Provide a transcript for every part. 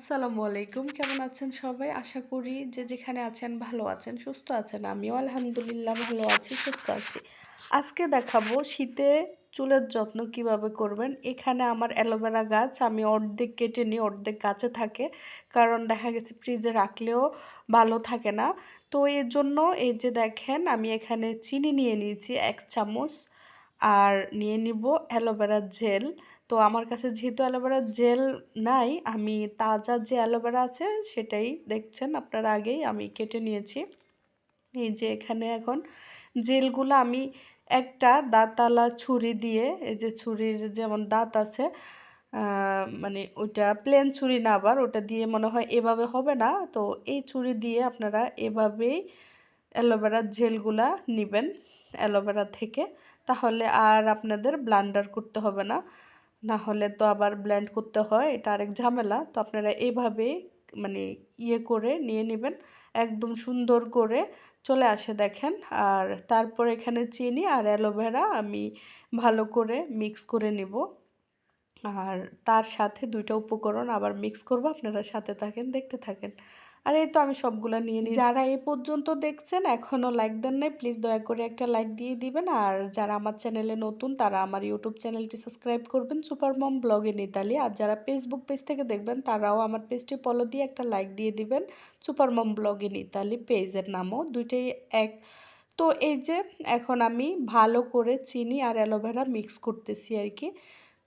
আসসালামু আলাইকুম। কেমন আছেন সবাই? আশা করি যে যেখানে আছেন ভালো আছেন, সুস্থ আছেন। আমিও আলহামদুলিল্লাহ ভালো আছি, সুস্থ আছি। আজকে দেখাবো শীতে চুলের যত্ন কীভাবে করবেন। এখানে আমার অ্যালোভেরা গাছ, আমি অর্ধেক কেটে নিই, অর্ধেক গাছে থাকে। কারণ দেখা গেছে ফ্রিজে রাখলেও ভালো থাকে না। তো এর জন্য এই যে দেখেন, আমি এখানে চিনি নিয়ে নিয়েছি এক চামচ। আর নিয়ে নিব অ্যালোভেরা জেল। তো আমার কাছে যেহেতু অ্যালোভেরা জেল নাই, আমি তাজা যে অ্যালোভেরা আছে সেটাই দেখছেন আপনারা আগেই, আমি কেটে নিয়েছি। এই যে এখানে এখন জেলগুলো আমি একটা দাঁতালা ছুরি দিয়ে, এই যে ছুরির যেমন দাঁত আছে মানে ওইটা প্লেন ছুরি না আবার, ওটা দিয়ে মনে হয় এভাবে হবে না। তো এই ছুরি দিয়ে আপনারা এভাবেই অ্যালোভেরার জেলগুলা নেবেন। অ্যালোভেরা থেকে, তাহলে আর আপনাদের ব্লান্ডার করতে হবে না। না হলে তো আবার ব্লেন্ড করতে হয়, এটা আরেক ঝামেলা। তো আপনারা এইভাবে মানে ইয়ে করে নিয়ে নেবেন, একদম সুন্দর করে চলে আসে দেখেন। আর তারপর এখানে চিনি আর অ্যালোভেরা আমি ভালো করে মিক্স করে নিব। আর তার সাথে দুইটা উপকরণ আবার মিক্স করব, আপনারা সাথে থাকেন, দেখতে থাকেন। আর এই তো আমি সবগুলো নিয়ে নিই যারা এই পর্যন্ত দেখছেন এখনও লাইক দেন নাই প্লিজ দয়া করে একটা লাইক দিয়ে দিবেন। আর যারা আমার চ্যানেলে নতুন, তারা আমার ইউটিউব চ্যানেলটি সাবস্ক্রাইব করবেন super mom blog in Italy আর যারা ফেসবুক পেজ থেকে দেখবেন, তারাও আমার পেজটি ফলো দিয়ে একটা লাইক দিয়ে দিবেন super mom blog in Italy পেজের নামও। দুইটাই এক। তো এই যে, এখন আমি ভালো করে চিনি আর অ্যালোভেরা মিক্স করতেছি আর কি।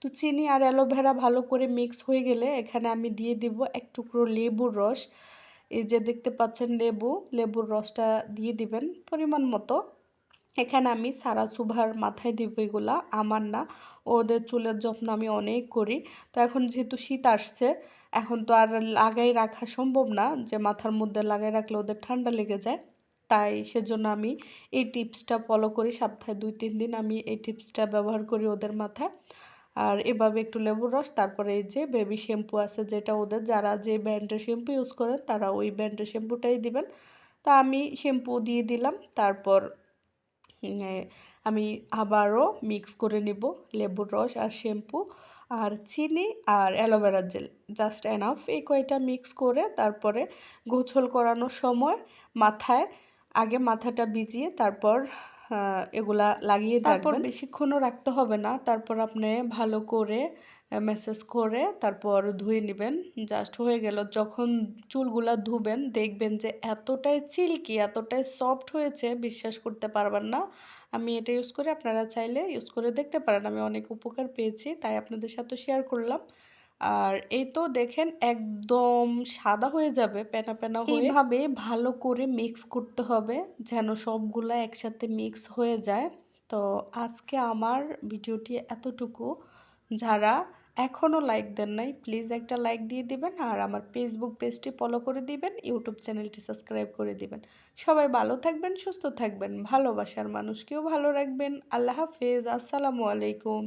তো চিনি আর অ্যালোভেরা ভালো করে মিক্স হয়ে গেলে, এখানে আমি দিয়ে দিব এক টুকরো লেবুর রস। এই যে দেখতে পাচ্ছেন লেবু, লেবুর রসটা দিয়ে দিবেন পরিমাণ মতো। এখানে আমি সারা সুভার মাথায় দিব এগুলা, আমার না, ওদের চুলের যত্ন আমি অনেক করি। তো এখন যেহেতু শীত আসছে, এখন তো আর লাগাই রাখা সম্ভব না, যে মাথার মধ্যে লাগাই রাখলে ওদের ঠান্ডা লেগে যায়। তাই সেজন্য আমি এই টিপসটা ফলো করি, সপ্তাহে দুই, তিন দিন আমি এই টিপসটা ব্যবহার করি ওদের মাথায়। আর এভাবে একটু লেবুর রস, তারপরে এই যে বেবি শ্যাম্পু আছে যেটা ওদের, যারা যে ব্র্যান্ডের শ্যাম্পু ইউজ করেন, তারা ওই ব্র্যান্ডের শ্যাম্পুটাই দিবেন। তা আমি শ্যাম্পু দিয়ে দিলাম, তারপর আমি আবারও মিক্স করে নিব লেবুর রস আর শ্যাম্পু আর চিনি আর aloe vera gel. Just enough এই কয়টা মিক্স করে তারপরে গোছল করানোর সময় মাথায়, আগে মাথাটা ভিজিয়ে তারপর এগুলা লাগিয়ে তারপর বেশিক্ষণও রাখতে হবে না। তারপর আপনি ভালো করে ম্যাসেজ করে তারপর ধুয়ে নেবেন। জাস্ট হয়ে গেল। যখন চুলগুলা ধুবেন দেখবেন যে এতটাই চিল্কি এতটাই সফট হয়েছে বিশ্বাস করতে পারবেন না। আমি এটা ইউজ করে। আপনারা চাইলে ইউজ করে দেখতে পারেন। আমি অনেক উপকার পেয়েছি তাই আপনাদের সাথে শেয়ার করলাম। আর এই তো দেখেন একদম সাদা হয়ে যাবে পেনা পেনা হয়ে। এইভাবে ভালো করে মিক্স করতে হবে যেন সবগুলা একসাথে মিক্স হয়ে যায়। তো আজকে আমার ভিডিওটি এতটুকু। যারা এখনও লাইক দেন নাই প্লিজ একটা লাইক দিয়ে দিবেন আর আমার ফেসবুক পেজটি ফলো করে দিবেন ইউটিউব চ্যানেলটি সাবস্ক্রাইব করে দিবেন। সবাই ভালো থাকবেন, সুস্থ থাকবেন, ভালোবাসার মানুষকেও ভালো রাখবেন। আল্লাহ হাফেজ, আসসালামু আলাইকুম।